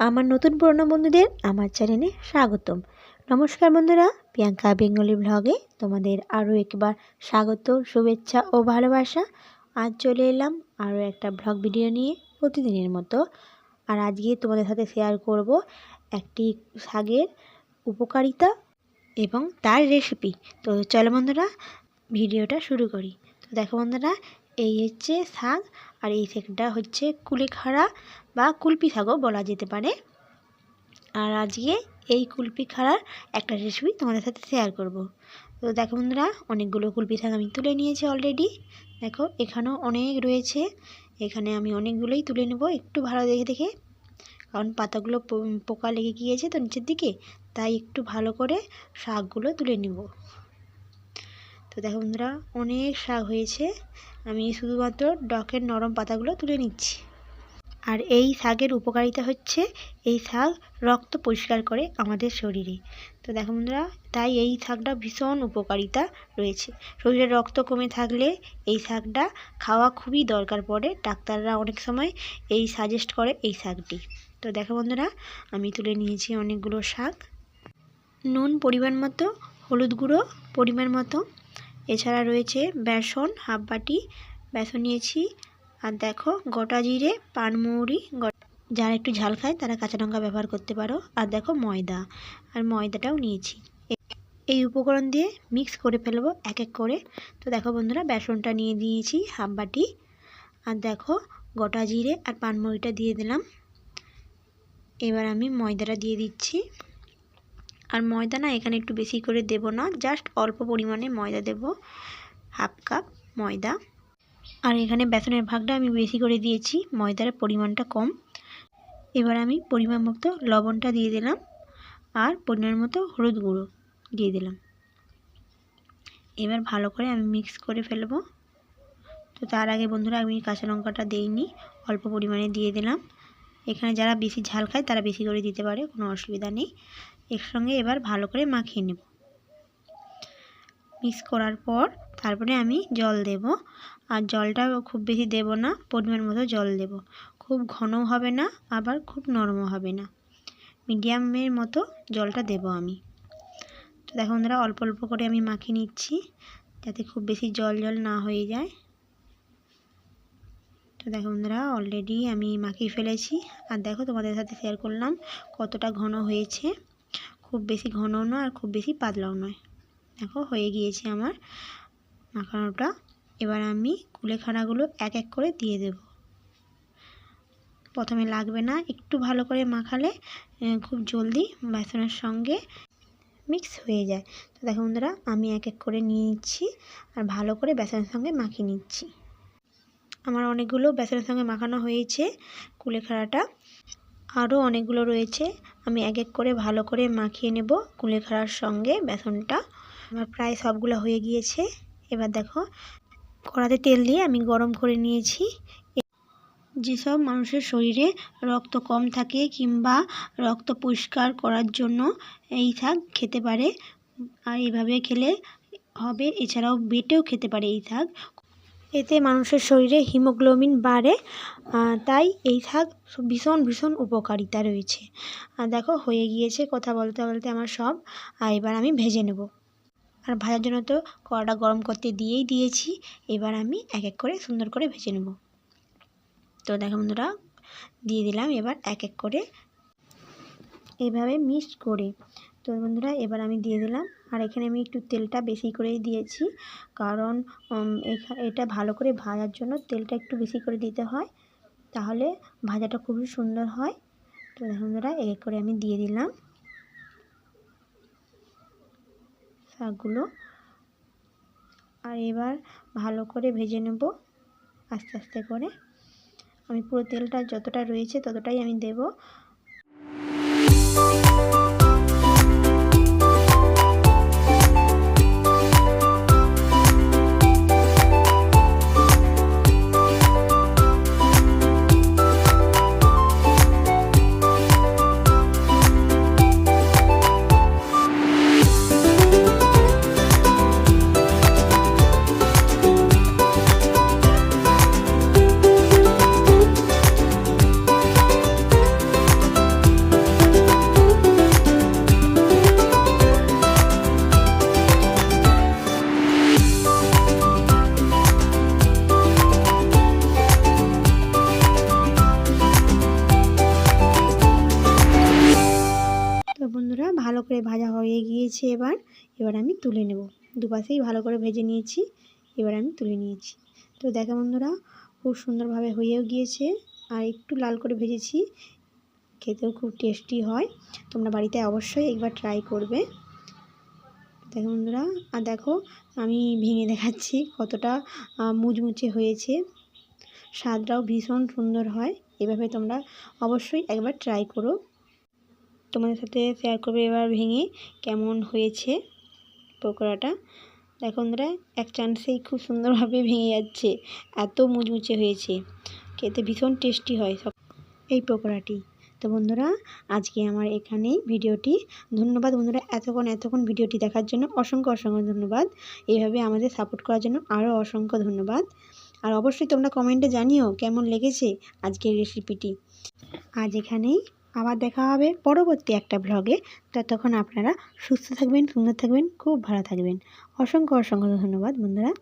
আমার নতুন পুরনো বন্ধুদের আমার চ্যানেলে স্বাগতম। নমস্কার বন্ধুরা, প্রিয়াঙ্কা বেঙ্গলি ব্লগে তোমাদের আরও একবার স্বাগত, শুভেচ্ছা ও ভালোবাসা। আজ চলে এলাম আরও একটা ব্লগ ভিডিও নিয়ে প্রতিদিনের মতো। আর আজকে তোমাদের সাথে শেয়ার করব একটি শাকের উপকারিতা এবং তার রেসিপি তো চলো বন্ধুরা, ভিডিওটা শুরু করি। তো দেখো বন্ধুরা এই হচ্ছে শাক আর এই শাকটা হচ্ছে কুলেখাড়া বা কুলপি শাকও বলা যেতে পারে। আর আজকে এই কুলপি খাড়ার একটা রেসিপি তোমাদের সাথে শেয়ার করব। তো দেখো বন্ধুরা, অনেকগুলো কুলপি শাক আমি তুলে নিয়েছি অলরেডি দেখো, এখানেও অনেক রয়েছে। এখানে আমি অনেকগুলোই তুলে নেব একটু ভালো দেখে দেখে। কারণ পাতাগুলো পোকা লেগে গিয়েছে তো নিচের দিকে, তাই একটু ভালো করে শাকগুলো তুলে নেব। তো দেখো বন্ধুরা, অনেক শাক হয়েছে। আমি শুধুমাত্র ডকের নরম পাতাগুলো তুলে নিচ্ছি। আর এই শাকের উপকারিতা হচ্ছে, এই শাক রক্ত পরিষ্কার করে আমাদের শরীরে। তো দেখো বন্ধুরা, তাই এই শাকটা ভীষণ উপকারিতা রয়েছে। শরীরে রক্ত কমে থাকলে এই শাকটা খাওয়া খুবই দরকার পড়ে। ডাক্তাররা অনেক সময় এই সাজেস্ট করে এই শাকটি। তো দেখো বন্ধুরা, আমি তুলে নিয়েছি অনেকগুলো শাক। নুন পরিমাণ মতো, হলুদ গুঁড়ো পরিমাণ মতো এছাড়া রয়েছে বেসন, হাফ বাটি বেসন নিয়েছি। আর দেখো, গোটা জিরে পানমৌরি যারা একটু ঝাল খায়, তারা কাঁচা লঙ্কা ব্যবহার করতে পারো। আর দেখো, ময়দা। আর ময়দাটাও নিয়েছি। এই উপকরণ দিয়ে মিক্স করে ফেলব এক এক করে। তো দেখো বন্ধুরা, বেসনটা নিয়ে দিয়েছি, হাফ বাটি। আর দেখো, গোটা জিরে আর পানমৌরিটা দিয়ে দিলাম। এবার আমি ময়দাটা দিয়ে দিচ্ছি। আর ময়দা না এখানে একটু বেশি করে দেব না জাস্ট অল্প পরিমাণে ময়দা দেব হাফ কাপ ময়দা। আর এখানে বেসনের ভাগটা আমি বেশি করে দিয়েছি, ময়দার পরিমাণটা কম। এবার আমি পরিমাণ মতো লবণটা দিয়ে দিলাম, আর পরিমাণ মতো হলুদ গুঁড়ো দিয়ে দিলাম। এবার ভালো করে আমি মিক্স করে ফেলব। তো তার আগে বন্ধুরা, আমি কাঁচা লঙ্কাটা দিইনি, অল্প পরিমাণে দিয়ে দিলাম। এখানে যারা বেশি ঝাল খায় তারা বেশি করে দিতে পারে, কোনো অসুবিধা নেই। এর সঙ্গে এবার ভালো করে মাখিয়ে নেব। মিক্স করার পর তারপরে আমি জল দেব। আর জলটা খুব বেশি দেব না, পরিমাণ মতো জল দেব। খুব ঘনও হবে না, আবার খুব নরমও হবে না। মিডিয়ামের মতো জলটা দেব আমি। তো দেখো বন্ধুরা, অল্প অল্প করে আমি মাখিয়ে নিচ্ছি, যাতে খুব বেশি জল জল না হয়ে যায়। তো দেখো বন্ধুরা অলরেডি আমি মাখিয়ে ফেলেছি। আর দেখো তোমাদের সাথে শেয়ার করলাম কতটা ঘন হয়েছে। খুব বেশি ঘনও নয় আর খুব বেশি পাতলাও নয়। দেখো হয়ে গিয়েছে আমার মাখানোটা। এবার আমি কুলেখাড়াগুলো এক এক করে দিয়ে দেব। প্রথমে লাগবে না একটু ভালো করে মাখালে খুব জলদি বেসনের সঙ্গে মিক্স হয়ে যায়। তো দেখো বন্ধুরা, আমি এক এক করে নিয়ে নিচ্ছি আর ভালো করে বেসনের সঙ্গে মাখিয়ে নিচ্ছি। আমার অনেকগুলো বেসনের সঙ্গে মাখানো হয়েছে কুলেখাড়াটা আরও অনেকগুলো রয়েছে। আমি এক এক করে ভালো করে মাখিয়ে নেব কুলেখাড়ার সঙ্গে বেসনটা। আমার প্রায় সবগুলো হয়ে গিয়েছে। এবার দেখো, কড়াতে তেল দিয়ে আমি গরম করে নিয়েছি। যেসব মানুষের শরীরে রক্ত কম থাকে কিংবা রক্ত পরিষ্কার করার জন্য এই শাক খেতে পারে, আর এইভাবে খেলে হবে। এছাড়াও বেটেও খেতে পারে এই শাক। এতে মানুষের শরীরে হিমোগ্লোবিন বাড়ে তাই এই শাক ভীষণ ভীষণ উপকারিতা রয়েছে। আর দেখো, হয়ে গিয়েছে কথা বলতে বলতে আমার সব। এবার আমি ভেজে নেব। আর ভাজার জন্য তো কড়াটা গরম করতে দিয়েই দিয়েছি। এবার আমি এক এক করে সুন্দর করে ভেজে নেব। তো দেখো বন্ধুরা, দিয়ে দিলাম এবার এক এক করে। এইভাবে মিক্স করে। তো বন্ধুরা, এবার আমি দিয়ে দিলাম আর এখানে আমি একটু তেলটা বেশি করেই দিয়েছি। কারণ এটা ভালো করে ভাজার জন্য তেলটা একটু বেশি করে দিতে হয়। তাহলে ভাজাটা খুবই সুন্দর হয়। তো বন্ধুরা এক করে আমি দিয়ে দিলাম। শাকগুলো। আর এবার ভালো করে ভেজে নেব আস্তে আস্তে করে। আমি পুরো তেলটা যতটা রয়েছে ততটাই আমি দেব। গিয়েছে এবার। এবার আমি তুলে নেব। দুপাশেই ভালো করে ভেজে নিয়েছি। এবার আমি তুলে নিয়েছি। তো দেখো বন্ধুরা, খুব সুন্দরভাবে হয়েও গিয়েছে। আর একটু লাল করে ভেজেছি। খেতেও খুব টেস্টি হয়। তোমরা বাড়িতে অবশ্যই একবার ট্রাই করবে। দেখো বন্ধুরা, আর দেখো, আমি ভেঙে দেখাচ্ছি কতটা মুচমুচে হয়েছে। স্বাদটাও ভীষণ সুন্দর হয়। এভাবে তোমরা অবশ্যই একবার ট্রাই করো। তোমাদের সাথে শেয়ার করবে এবার ভেঙে কেমন হয়েছে পকোড়াটা। দেখো বন্ধুরা, এক চান্সেই খুব সুন্দরভাবে ভেঙে যাচ্ছে, এত মুচমুচে হয়েছে, খেতে ভীষণ টেস্টি হয় সব এই পকোড়াটি। তো বন্ধুরা, আজকে আমার এখানেই ভিডিওটি, ধন্যবাদ বন্ধুরা এতক্ষণ এতক্ষণ ভিডিওটি দেখার জন্য অসংখ্য অসংখ্য ধন্যবাদ। এইভাবে আমাদের সাপোর্ট করার জন্য আরও অসংখ্য ধন্যবাদ। আর অবশ্যই তোমরা কমেন্টে জানিও কেমন লেগেছে আজকের রেসিপিটি আজ এখানেই আবার দেখা হবে পরবর্তী একটা ব্লগে ততক্ষণ আপনারা সুস্থ থাকবেন, সুন্দর থাকবেন, খুব ভালো থাকবেন। অসংখ্য অসংখ্য ধন্যবাদ বন্ধুরা।